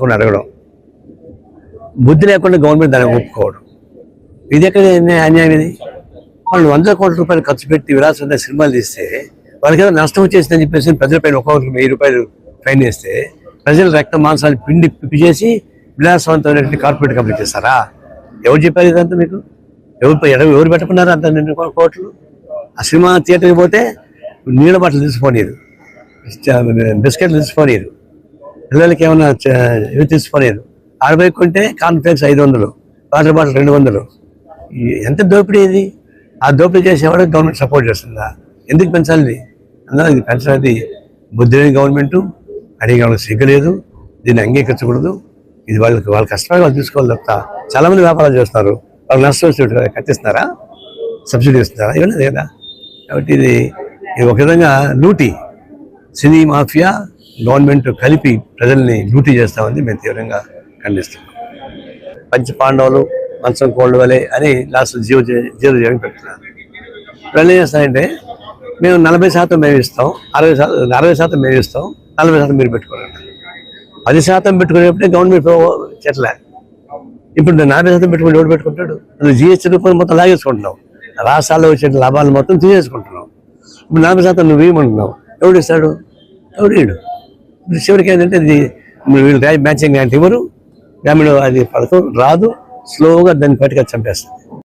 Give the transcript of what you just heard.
కొన్ని అడగడం. బుద్ధి లేకుండా గవర్నమెంట్ దాన్ని ఒప్పుకోవడం. ఇది ఎక్కడ అన్యాయం ఇది? వాళ్ళు వందల కోట్ల రూపాయలు ఖర్చు పెట్టి విలాసంగా సినిమాలు తీస్తే వాళ్ళకి ఏదో నష్టం వచ్చేసిందని చెప్పేసి ప్రజలపైన ఒక్కొక్కరికి వెయ్యి రూపాయలు ఫైన్ వేస్తే ప్రజల రక్త మాంసాలు పిండి పిప్పి చేసి విలాసవంతమైనటువంటి కార్పొరేట్ కంపెనీ చేస్తారా? ఎవరు చెప్పారు ఇదంతా మీకు? ఎవరు ఎవరు ఎవరు పెట్టుకున్నారు అంత రెండు కోట్లు? ఆ సినిమా థియేటర్కి పోతే నీళ్ళ బట్టలు తీసుకోనిరు బిస్కెట్లు తీసుకోనిరు పిల్లలకి ఏమైనా చ- ఇవి తీసుకోలేరు బైక్ కొంటే కాన్ఫ్లెక్స్ ఐదు వందలు వాటర్ బాటిల్ రెండు వందలు ఎంత దోపిడీ ఇది? ఆ దోపిడీ చేసేవాడు గవర్నమెంట్ సపోర్ట్ చేస్తుందా? ఎందుకు పెంచాలి? అందులో ఇది పెంచాలి బుద్ధి గవర్నమెంటు గవర్నమెంట్ అడిగే వాళ్ళకి సిగ్గలేదు దీన్ని అంగీకరించకూడదు. ఇది వాళ్ళకి వాళ్ళ కష్టమే వాళ్ళు తీసుకోవాలి తప్ప చాలా మంది వ్యాపారాలు చేస్తున్నారు. వాళ్ళు నష్టం వచ్చేట్టు కట్టిస్తున్నారా? సబ్సిడీ ఇస్తున్నారా? ఇవ్వలేదు కదా కాబట్టి ఇది ఇది ఒక విధంగా లూటీ. సినీ మాఫియా గవర్నమెంట్ కలిపి ప్రజల్ని డ్యూటీ చేస్తామని మేము తీవ్రంగా ఖండిస్తున్నాం. పంచ పాండవులు మంచం కోళ్ళు వలె అని లాస్ట్ జీవ చే- జీరో చేయడం పెడుతున్నారు. వాళ్ళు ఏం చేస్తారంటే మేము నలభై శాతం మేము ఇస్తాం అరవై శాతం అరవై శాతం మేము ఇస్తాం నలభై శాతం మీరు పెట్టుకోవాలంట పది శాతం పెట్టుకునేప్పుడే గవర్నమెంట్ చెట్ల. ఇప్పుడు నేను నలభై శాతం పెట్టుకుని ఎవడు పెట్టుకుంటాడు. నువ్వు జిఎస్టీ రూపాయలు మొత్తం లాగేసుకుంటున్నావు. రాష్ట్రాల్లో వచ్చే లాభాలు మొత్తం తీసేసుకుంటున్నావు. ఇప్పుడు నలభై శాతం నువ్వు ఇవ్వమంటున్నావు. ఎవడు ఇస్తాడు? ఎవడు ఇడు చివరికి ఏంటంటే ఇది వీళ్ళు మ్యాచింగ్ గ్రాంట్ ఇవ్వరు గ్రామీణ అది పథకం రాదు స్లోగా దాన్ని పట్టుకొని చంపేస్తారు